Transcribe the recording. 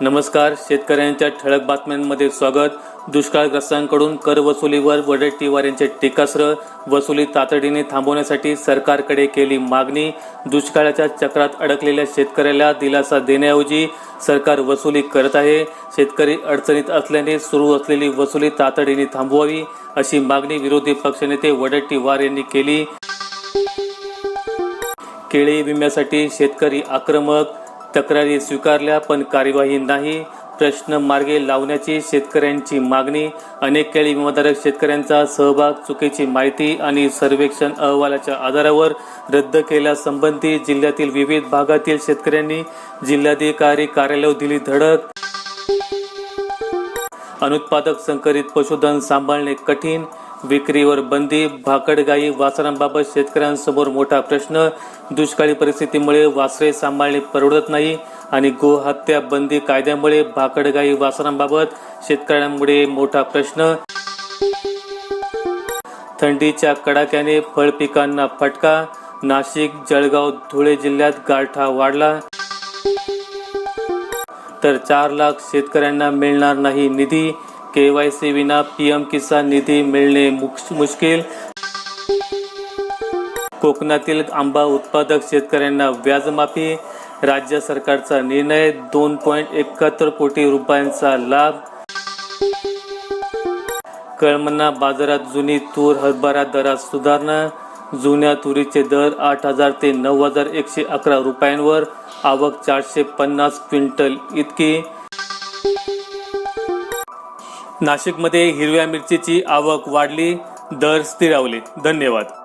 नमस्कार शेतकऱ्यांच्या ठळक बातम्यांमध्ये स्वागत. दुष्काळग्रस्तांकडून कर वसुलीवर वडेट्टीवार यांचे टीकास्त्र. वसुली तातडीने थांबवण्यासाठी सरकारकडे केली मागणी. दुष्काळाच्या चक्रात अडकलेल्या शेतकऱ्याला दिलासा देण्याऐवजी सरकार वसुली करत आहे. शेतकरी अडचणीत असल्याने सुरू असलेली वसुली तातडीने थांबवावी अशी मागणी विरोधी पक्षनेते वडेट्टीवार यांनी केली. केळी विम्यासाठी शेतकरी आक्रमक तक्रारी स्वीकारल्या पण कार्यवाही नाही. प्रश्न मार्गे लावण्याची शेतकऱ्यांची मागणी अनेक केळी विमाधारक शेतकऱ्यांचा सहभाग चुकीची माहिती आणि सर्वेक्षण अहवालाच्या आधारावर रद्द केल्यासंबंधी जिल्ह्यातील विविध भागातील शेतकऱ्यांनी जिल्हाधिकारी कार्यालय दिली धडक. अनुत्पादक संकरित पशुधन सांभाळणे कठीण. विक्रीवर बंदी भाकड गायी वासरांबाबत शेतकऱ्यांसमोर मोठा प्रश्न. दुष्काळी परिस्थितीमुळे वासरे सांभाळणे परवडत नाही आणि गोहत्या बंदी कायद्यामुळे भाकड गायी वासरांबाबत शेतकऱ्यांमुळे मोठा प्रश्न. थंडीच्या कडाक्याने फळ पिकांना फटका. नाशिक जळगाव धुळे जिल्ह्यात गारठा वाढला. तर चार लाख शेतकऱ्यांना मिळणार नाही निधी. के वाय सी विना पीएम किसान निधी मिळणे मुक- मुश्किल. कोकणातील आंबा उत्पादक शेतकऱ्यांना व्याजमाफी. राज्य सरकारचा निर्णय दोन पॉईंट एकाहत्तर कोटी रुपयांचा लाभ. कळमना बाजारात जुनी तूर हरभरा दरात सुधारणा. जुन्या तुरीचे दर आठ हजार ते नऊ हजार एकशे अकरा रुपयांवर. आवक चारशे पन्नास क्विंटल इतकी. नाशिकमध्ये हिरव्या मिरचीची आवक वाढली. दर स्थिरावले. धन्यवाद.